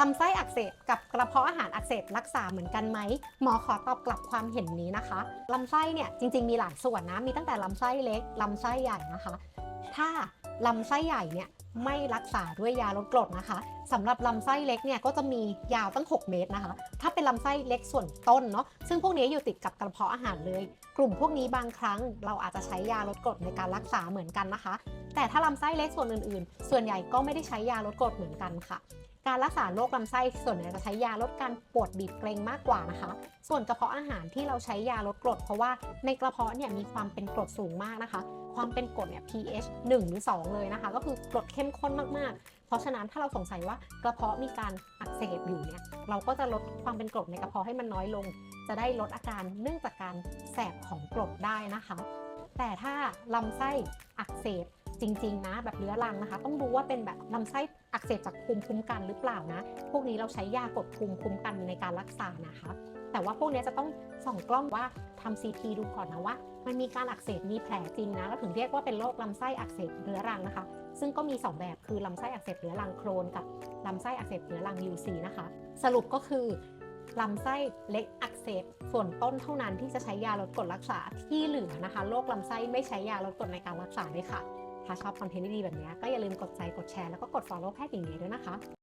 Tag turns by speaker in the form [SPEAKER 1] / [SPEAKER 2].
[SPEAKER 1] ลำไส้อักเสบกับกระเพาะอาหารอักเสบรักษาเหมือนกันไหมหมอขอตอบกลับความเห็นนี้นะคะลำไส้เนี่ยจริงๆมีหลายส่วนนะมีตั้งแต่ลำไส้เล็กลำไส้ใหญ่นะคะ ถ้าลำไส้ใหญ่เนี่ยไม่รักษาด้วยยาลดกรดนะคะสำหรับลำไส้เล็กเนี่ยก็จะมียาวตั้ง 6 เมตรนะคะ ถ้าเป็นลำไส้เล็กส่วนต้นเนาะซึ่งพวกนี้อยู่ติดกับกระเพาะอาหารเลย กลุ่มพวกนี้บางครั้ง เราอาจจะใช้ยาลดกรดในการรักษาเหมือนกันนะคะ แต่ถ้าลำไส้เล็กส่วนอื่นๆ ส่วนใหญ่ก็ไม่ได้ใช้ยาลดกรดเหมือนกันค่ะ การรักษาโรคลำไส้ส่วนใหญ่จะใช้ยาลดการปวดบีบเกรงมากกว่านะคะ ส่วนกระเพาะอาหารที่เราใช้ยาลดกรด เพราะว่าในกระเพาะเนี่ยมีความเป็นกรดสูงมากนะคะ ความเป็นกรดเนี่ย pH 1 หรือ 2 เลยนะคะ ก็คือกรดเข้มข้นมากๆ เพราะฉะนั้นถ้าเราสงสัยว่ากระเพาะมีการอักเสบอยู่เนี่ยเราก็จะลดความเป็นกรดในกระเพาะให้มันน้อยลง จะได้ลดอาการเนื่องจากการแสบของกรดได้นะคะ แต่ถ้าลำไส้อักเสบ จริง ๆ นะ แบบเรื้อรังนะคะ ต้องดูว่าเป็นแบบลำไส้อักเสบจากภูมิคุ้มกันหรือเปล่านะ พวกนี้เราใช้ยากดภูมิคุ้มกันในการรักษานะคะ แต่ว่าพวกนี้จะต้องส่องกล้องว่าทำซีทีดูก่อนนะว่า มันมีการอักเสบมีแผลจริงนะแล้วถึงเรียกว่าเป็นโรคลำไส้อักเสบเรื้อรังนะคะ ซึ่งก็มี 2 แบบคือลำไส้อักเสบเรื้อรังโครนกับลำไส้อักเสบเรื้อรัง UC นะคะ สรุปก็คือลำไส้เล็กอักเสบส่วนต้นเท่านั้นที่จะใช้ยาลดกรดรักษาที่เหลือนะคะโรคลำไส้ไม่ใช้ยาลดกรดในการรักษาเลยค่ะ ถ้าชอบคอนเทนต์ดีๆแบบนี้ก็อย่าลืมกดใจกดแชร์แล้วก็กด follow แพทย์หญิงเดียด้วยนะคะ